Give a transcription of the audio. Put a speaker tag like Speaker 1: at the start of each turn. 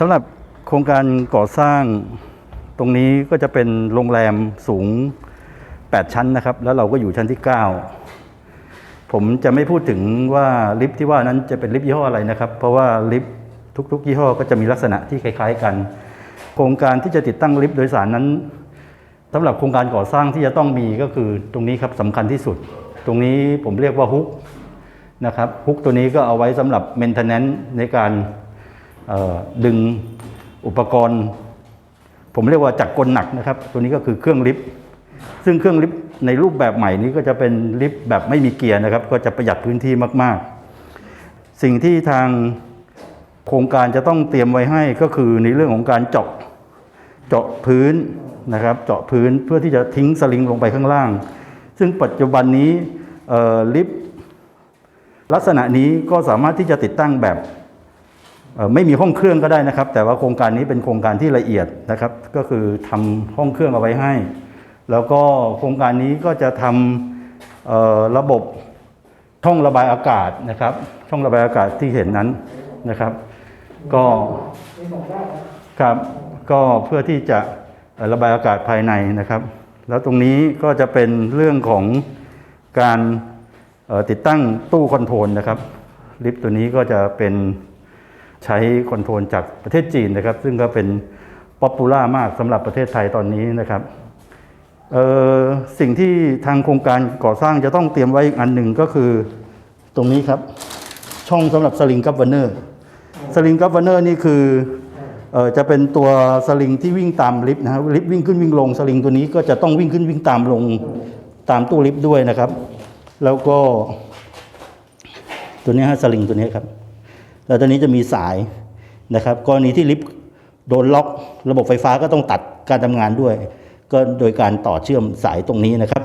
Speaker 1: สำหรับโครงการก่อสร้างตรงนี้ก็จะเป็นโรงแรมสูง 8 ชั้นนะครับ แล้วเราก็อยู่ชั้นที่ 9 ผมจะไม่พูดถึงว่าลิฟที่ว่านั้นจะเป็นลิฟต์ยี่ห้ออะไรนะครับ เพราะว่าลิฟทุกๆ ยี่ห้อก็จะมีลักษณะที่คล้าย ๆ กัน โครงการที่จะติดตั้งลิฟต์โดยสารนั้นสำหรับโครงการก่อสร้างที่จะต้องมีก็คือตรงนี้ครับสำคัญที่สุด ตรงนี้ผมเรียกว่าฮุกนะครับฮุกตัวนี้ก็เอาไว้สำหรับเมนเทนแนนซ์ในการ ดึงอุปกรณ์ ผมเรียกว่าจักรกลหนักนะครับ ตัวนี้ก็คือเครื่องลิฟต์ซึ่งเครื่องลิฟต์ในรูปแบบใหม่นี้ก็จะเป็นลิฟต์แบบไม่มีเกียร์นะครับ ก็จะประหยัดพื้นที่มาก ๆ สิ่งที่ทางโครงการจะต้องเตรียมไว้ให้ก็คือในเรื่องของการเจาะเจาะพื้นนะครับ เจาะพื้นเพื่อที่จะทิ้งสลิงลงไปข้างล่าง ซึ่งปัจจุบันนี้ลิฟต์ลักษณะนี้ก็สามารถที่จะติดตั้งแบบ ไม่มีห้องเครื่องก็ได้นะครับ แต่ว่าโครงการนี้เป็นโครงการที่ละเอียดนะครับ ก็คือทำห้องเครื่องเอาไว้ให้ แล้วก็โครงการนี้ก็จะทำระบบช่องระบายอากาศนะครับ ช่องระบายอากาศที่เห็นนั้นนะครับ ก็ครับก็เพื่อที่จะระบายอากาศภายในนะครับ แล้วตรงนี้ก็จะเป็นเรื่องของการติดตั้งตู้คอนโทรลนะครับ ลิฟต์ตัวนี้ก็จะเป็น ใช้คอนโทรลจากประเทศจีนนะครับ ซึ่งก็เป็นป๊อปปูล่ามากสำหรับประเทศไทยตอนนี้นะครับสิ่งที่ทางโครงการก่อสร้างจะต้องเตรียมไว้อีกอันหนึ่งก็คือตรงนี้ครับ ช่องสำหรับสลิงกั v เวเนอร์สลิงกั v เวเนอร์นี่คือเออจะเป็นตัวสลิงที่วิ่งตามลิฟต์นะครับลิฟต์วิ่งขึ้นวิ่งลงสลิงตัวนี้ก็จะต้องวิ่งขึ้นวิ่งตามลงตามตู้ลิฟต์ด้วยนะครับ แล้วก็ ตัวนี้ฮะสลิงตัวนี้ครับ แล้วตอนนี้จะมีสายนะครับกรณีที่ลิฟต์โดนล็อก ระบบไฟฟ้าก็ต้องตัดการทำงานด้วย ก็โดยการต่อเชื่อมสายตรงนี้นะครับ